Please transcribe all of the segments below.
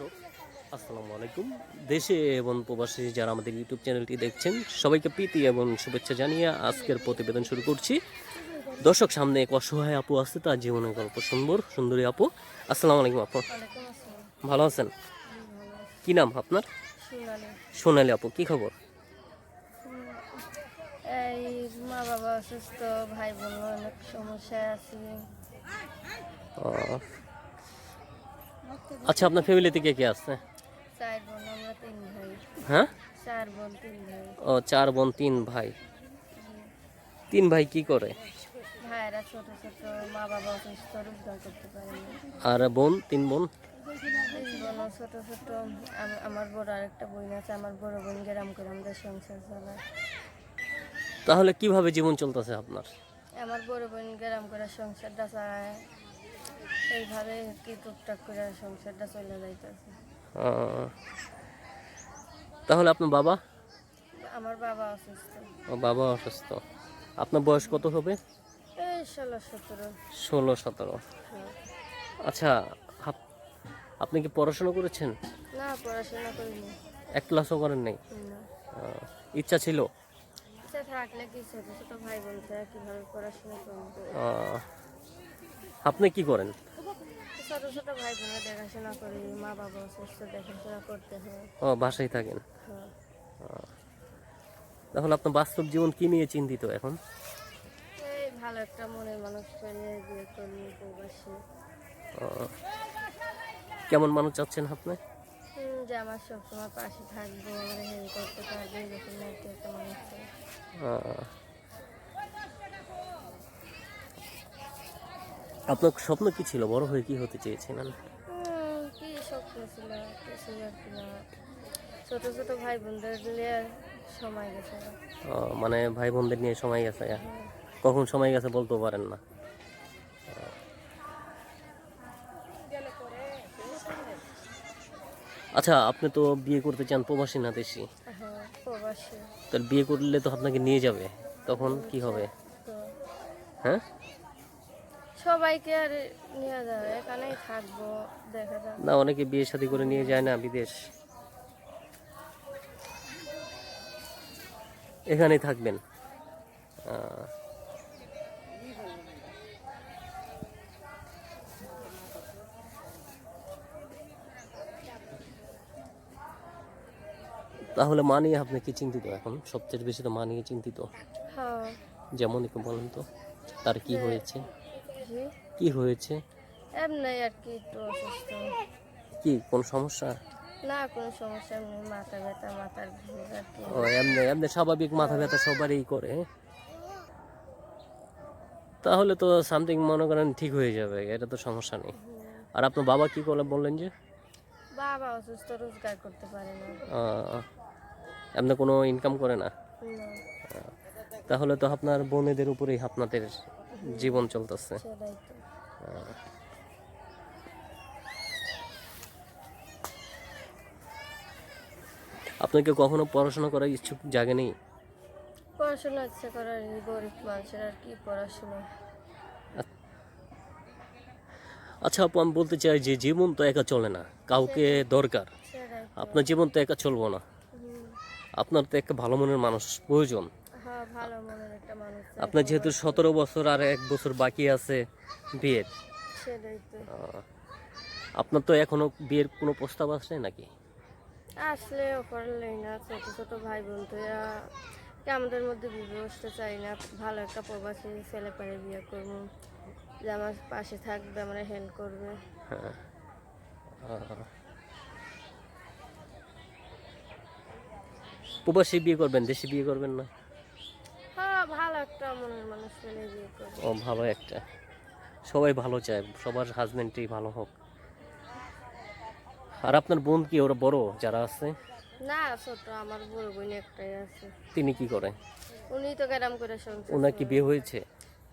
দর্শক আসসালামু আলাইকুম। দেশে এবং প্রবাসী যারা আমাদের ইউটিউব চ্যানেলটি দেখছেন সবাইকে প্রীতি এবং শুভেচ্ছা জানিয়ে আজকের প্রতিবেদন শুরু করছি। দর্শক সামনে এক অসহায় আপু আছে তার জীবনের গল্প সুন্দর সুন্দরী আপু। আসসালামু আলাইকুম আপু। ভালো আছেন? কি নাম আপনার? সোনালী। আপু কি খবর? এই মা বাবা অসুস্থ ভাই বোন অনেক সমস্যায় আছি। আচ্ছা আপনার ফ্যামিলিতে কে কে আছে? চার বোন তিন ভাই। হ্যাঁ? চার বোন তিন ভাই। ও চার বোন তিন ভাই। তিন ভাই কি করে? ভাইয়েরা ছোট ছোট মা বাবা করতে পারে আর বোন তিন বোন? ছোট ছোট। আমার বড় আরেকটা বোন আছে আমার বড় বোন গ্রাম করে আমাদের সংসার চালায়। তাহলে কীভাবে জীবন চলতেছে আপনার? আমার বড় বোন গ্রাম করে সংসারটা চালায়। এইভাবে কি টুকটাক করে সংসারটা চলে যাইতেছে। তাহলে আপনার বাবা? আমার বাবা অসুস্থ। ও বাবা অসুস্থ। আপনার বয়স কত হবে? ষোলো সতেরো। ষোলো সতেরো। হ্যাঁ। আচ্ছা আপনি কি পড়াশোনা করেছেন? না পড়াশোনা করিনি। এক ক্লাসও করেন নাই? ইচ্ছা ছিল? ইচ্ছা থাকলে কি ছোট ছোট ভাই বোন কীভাবে পড়াশোনা করব। আপনি কি করেন? ছোট ছোট ভাই বোনের দেখাশোনা করি মা বাবা অসুস্থ দেখাশোনা করতে হয়। ও বাসায় থাকেন হ্যাঁ। তাহলে আপনার বাস্তব জীবন কি নিয়ে চিন্তিত এখন? এই ভালো একটা মনের মানুষ পেলে বিয়ে করি প্রবাসী। কেমন মানুষ চাচ্ছেন আপনি? যে আমার সবসময় পাশে থাকবে আমার হেল্প করতে পারবে এরকম একটা একটা মানুষ চাই। আহ, আপনার স্বপ্ন কি ছিল? বড় হয়ে কি হতে চেয়েছিলেন? কি স্বপ্ন ছিল? কিছু না। ছোট ছোট ভাই বোনদের নিয়ে সময় গেছে। মানে ভাই বোনদের নিয়ে সময় গেছে হ্যাঁ। কখন সময় গেছে বলতে পারেন না। আচ্ছা আপনি তো বিয়ে করতে চান প্রবাসী না দেশি? হ্যাঁ প্রবাসী। তাহলে বিয়ে করলে তো আপনাকে নিয়ে যাবে। তখন কি হবে? হ্যাঁ? সবাইকে আর নিয়ে যাবে এখানেই থাকব দেখা যাবে না অনেকে বিয়ে শাদী করে নিয়ে যায় না বিদেশ। এখানেই থাকবেন। তাহলে মা নিয়ে আপনি কি চিন্তিত এখন? সবচেয়ে বেশি তো মা নিয়ে চিন্তিত। হ্যাঁ। যেমন একটু বলেন তো তার কি হয়েছে? জি কি হয়েছে? এমনি আর কি একটু অসুস্থ। কি কোন সমস্যা? না কোনো সমস্যা নেই মাথা ব্যথা মাথার ঘুর আর কি। ও এমনি এমনি স্বাভাবিক মাথা ব্যথা সবারই করে তাহলে তো সামথিং মনে করেন ঠিক হয়ে যাবে এটা তো সমস্যা নেই। আর আপনার বাবা কি করে বললেন যে? বাবা অসুস্থ রোজগার করতে পারে না। এমনি কোনো ইনকাম করে না? তাহলে তো আপনার বোনেদের উপরেই আপনাদের জীবন চলতেছে। আপনাকে কখনো পড়াশোনা করার ইচ্ছুক জাগে নেই? পড়াশোনা ইচ্ছা করার গরিব মানুষের আর কি পড়াশোনা। আচ্ছা আপু আমি বলতে চাই যে জীবন তো একা চলে না কাউকে দরকার। আপনার জীবন তো একা চলবো না। আপনার তো একটা ভালো মনের মানুষ প্রয়োজন। আপনার যেহেতু সতেরো বছর আর এক বছর বাকি আছে বিয়ের। আপনার তো এখনও বিয়ের কোনো প্রস্তাব আসছে নাকি? আসলে করলেই না ছোট ছোট ভাই বোন তো আমাদের মধ্যে বিবাহটা চাই না। ভালো একটা প্রবাসী ছেলে পেলে বিয়ে করব। যে আমার পাশে থাকবে আমার হেল্প করবে। হ্যাঁ। প্রবাসী বিয়ে করবেন দেশে বিয়ে করবেন না? একটা মনের মানুষ পেলে বিয়ে করবে। ও ভালো একটা। সবাই ভালো চায় সবার হাজবেন্ডই ভালো হোক। আর আপনার বোন কি ওরা বড় যারা আছে? না ছোট আমার বড় বোন একটাই আছে। তিনি কি করে? উনি তো গ্যারাম করে সংসার ওনার কি বিয়ে হয়েছে?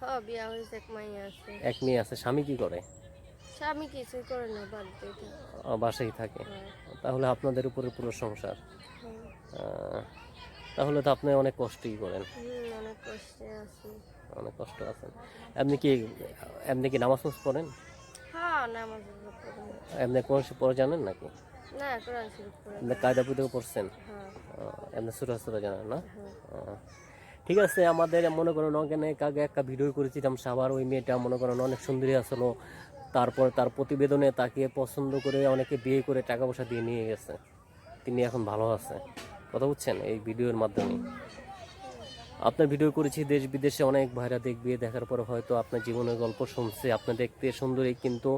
হ্যাঁ বিয়া হয়েছে এক মাইয়া আছে। এক মেয়ে আছে স্বামী কি করে? স্বামী কিছুই করে না বাড়িতে থাকে। বাসায় থাকে। হ্যাঁ, তাহলে আপনাদের উপরে পুরো সংসার। হ্যাঁ। তাহলে তো আপনি অনেক কষ্টই করেন। অনেক কষ্টে আছি। অনেক কষ্ট আছেন। আপনি কি আপনি কি নামাজ পড়েন? হ্যাঁ নামাজ পড়ি। এমনি কোন পড়ে জানেন নাকি? না কোরআন শরীফ পড়ে আপনি কায়দা পুঁতেও পড়ছেন? হ্যাঁ। সুরা সুরা জানেন না? হ্যাঁ। ঠিক আছে আমাদের মনে করেন অনেক আগে একটা ভিডিও করেছিলাম সাবার ওই মেয়েটা মনে করেন অনেক সুন্দরী আসলো। তারপর তার প্রতিবেদনে তাকে পছন্দ করে অনেকে বিয়ে করে টাকা পয়সা দিয়ে নিয়ে গেছে। তিনি এখন ভালো আছে। কথা বুঝছেন? এই ভিডিওর মাধ্যমে। আপনার ভিডিও করেছি দেশ বিদেশে অনেক ভাইরা দেখবে দেখার পর হয়তো আপনার জীবনের গল্প শুনছে আপনি দেখতে সুন্দরী কিন্তু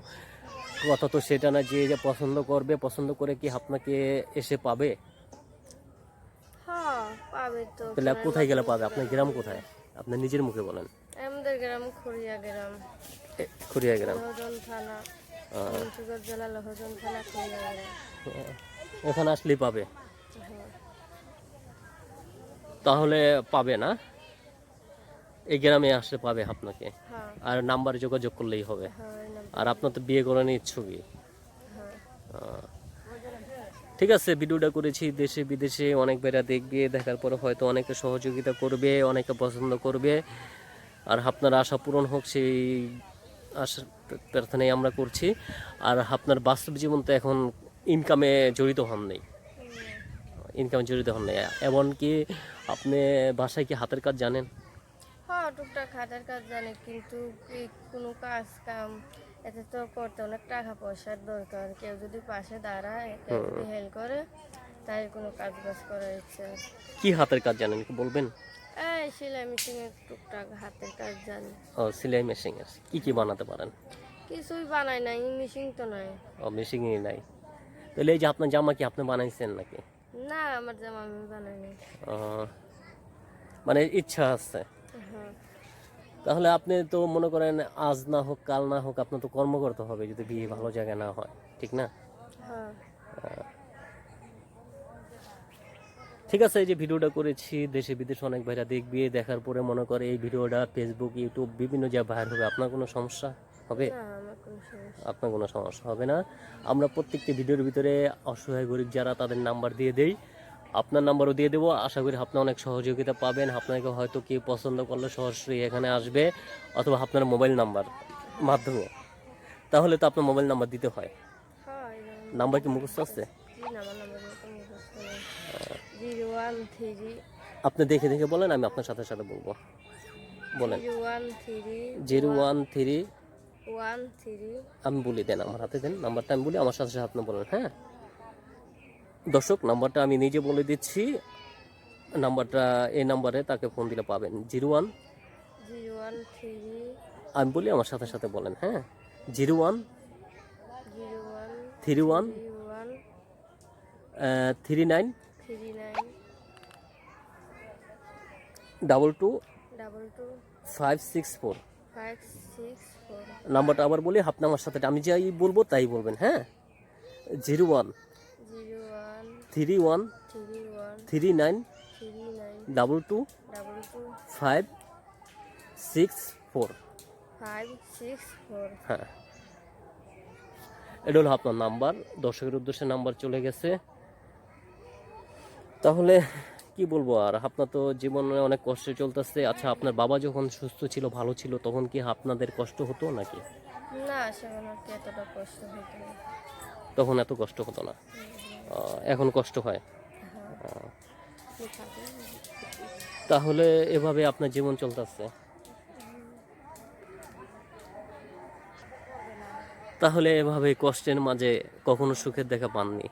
কথা তো সেটা না যে পছন্দ করবে পছন্দ করে কি আপনাকে এসে পাবে? হ্যাঁ তাহলে কোথায় গেলে পাবে? আপনার গ্রাম কোথায়? আপনার নিজের মুখে বলেন। আমাদের গ্রাম খড়িয়া গ্রাম। খুরিয়া গ্রাম। থানা। জেলা লহজন থানা এখানে আসলেই পাবে। তাহলে পাবে না। এই গ্রামে আসলে পাবে আপনাকে। হ্যাঁ। আর নাম্বার যোগাযোগ করলেই হবে। হ্যাঁ আর আপনার তো বিয়ে করার ইচ্ছুকই। হ্যাঁ। আহ, ঠিক আছে ভিডিওটা করেছি দেশে বিদেশে অনেক বেড়া দেখবে দেখার পরে হয়তো অনেকে সহযোগিতা করবে অনেকে পছন্দ করবে। আর আপনার আশা পূরণ হোক সেই আশা প্রার্থনাই আমরা করছি। আর আপনার বাস্তব জীবন তো এখন ইনকামে জড়িত হন নেই। ইনকামে জড়িত হন নেই। এমনকি আপনি বাসায় কি হাতের কাজ জানেন? হ্যাঁ টুকটাক হাতের কাজ জানে কিন্তু কোনো কাজ কাম এতে তো করতে অনেক টাকা পয়সার দরকার। কেউ যদি পাশে দাঁড়ায় কেউ যদি হেল্প করে তাই কোনো কাজ বাজ করার ইচ্ছে কি হাতের কাজ জানেন একটু বলবেন? এই সেলাই মেশিনের টুকটাক হাতের কাজ জানি। ও সেলাই মেশিনের কি কি বানাতে পারেন? কিছুই বানাই না মেশিন তো নাই। ও মেশিনই নাই। তাহলে এই যে আপনার জামা কি আপনি বানাইছেন নাকি? না আমার জামা আমি বানাই নাই ও, মানে ইচ্ছা আছে। হ্যাঁ। তাহলে আপনি তো মনে করেন আজ না হোক কাল না হোক আপনার তো কর্ম করতে হবে যদি বিয়ে ভালো জায়গায় না হয় ঠিক না? হ্যাঁ। ঠিক আছে এই যে ভিডিওটা করেছি দেশে বিদেশে অনেক ভাইরা দেখবে দেখার পরে মনে করে এই ভিডিওটা ফেসবুক ইউটিউব বিভিন্ন জায়গায় ভাইরাল হবে আপনার কোনো সমস্যা হবে না আমার কোনো সমস্যা আপনার কোনো সমস্যা হবে না। আমরা প্রত্যেকটি ভিডিওর ভিতরে অসহায় গরিব যারা তাদের নাম্বার দিয়ে দেই। আপনার নাম্বারও দিয়ে দেবো। আশা করি আপনি অনেক সহযোগিতা পাবেন। আপনাকে হয়তো কি পছন্দ করলে সরাসরি এখানে আসবে অথবা আপনার মোবাইল নাম্বার মাধ্যমে। তাহলে তো আপনার মোবাইল নাম্বার দিতে হয়। নাম্বার কি মুখস্থ আছে? আপনি দেখে দেখে বলেন আমি আপনার সাথে সাথে বলব। বলেন। Zero one three one three আমি বলি দেন আমার হাতে দেন নাম্বারটা আমি বলি আমার সাথে সাথে আপনি বলেন হ্যাঁ? দর্শক নাম্বারটা আমি নিজে বলে দিচ্ছি। নাম্বারটা এই নাম্বারে তাকে ফোন দিলে পাবেন। Zero one. Zero one three আমি বলি আমার সাথে সাথে বলেন হ্যাঁ? Zero one. Zero one three one. Three nine. Three nine double two. Double two five six four. Five six four নাম্বারটা আবার বলি আপনি আমার সাথে আমি যাই বলব তাই বলবেন হ্যাঁ? Zero one. Three one three nine double two five six four. হ্যাঁ। এটা হলো আপনার নাম্বার দর্শকের উদ্দেশ্যে নাম্বার চলে গেছে। তাহলে কি বলব? আর আপনার তো জীবনে অনেক কষ্ট চলতেছে। আচ্ছা আপনার বাবা যখন সুস্থ ছিল ভালো ছিল তখন কি আপনাদের কষ্ট হতো নাকি? না কি এতটা কষ্ট হতো না। তখন এত কষ্ট হতো না? এখন কষ্ট হয়? হ্যাঁ? তাহলে এভাবে আপনার জীবন চলতেছে। তাহলে এভাবে কষ্টের মাঝে কখনো সুখের দেখা পাননি?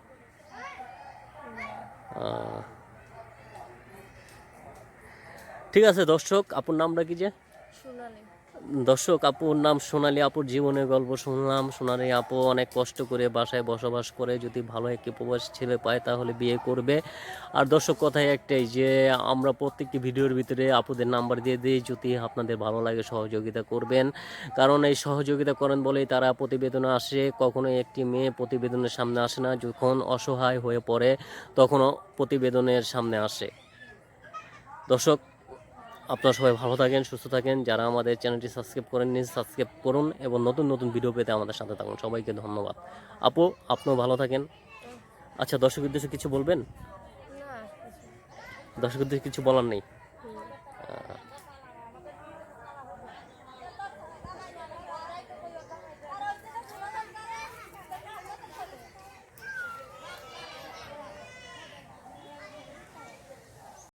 ঠিক আছে দর্শক আপুর নামটা কি যে? দর্শক আপুর নাম সোনালী আপুর জীবনের গল্প শুনলাম। সোনালী আপু অনেক কষ্ট করে বাসায় বসবাস করে যদি ভালো একটি প্রবাস ছেলে পায় তাহলে বিয়ে করবে। আর দর্শক কথাই একটাই যে আমরা প্রত্যেকটি ভিডিওর ভিতরে আপুদের নাম্বার দিয়ে দিই যদি আপনাদের ভালো লাগে সহযোগিতা করবেন। কারণ এই সহযোগিতা করেন বলেই তারা প্রতিবেদনে আসে। কখনো একটি মেয়ে প্রতিবেদনের সামনে আসে না যখন অসহায় হয়ে পড়ে তখনও প্রতিবেদনের সামনে আসে। দর্শক আপনারা সবাই ভালো থাকেন সুস্থ থাকেন। যারা আমাদের চ্যানেলটি সাবস্ক্রাইব করেন নিজে সাবস্ক্রাইব করুন এবং নতুন নতুন ভিডিও পেতে আমাদের সাথে থাকুন। সবাইকে ধন্যবাদ। আপু আপনিও ভালো থাকেন। আচ্ছা দর্শক উদ্দেশ্যে কিছু বলবেন? দর্শক উদ্দেশ্যে কিছু বলার নেই?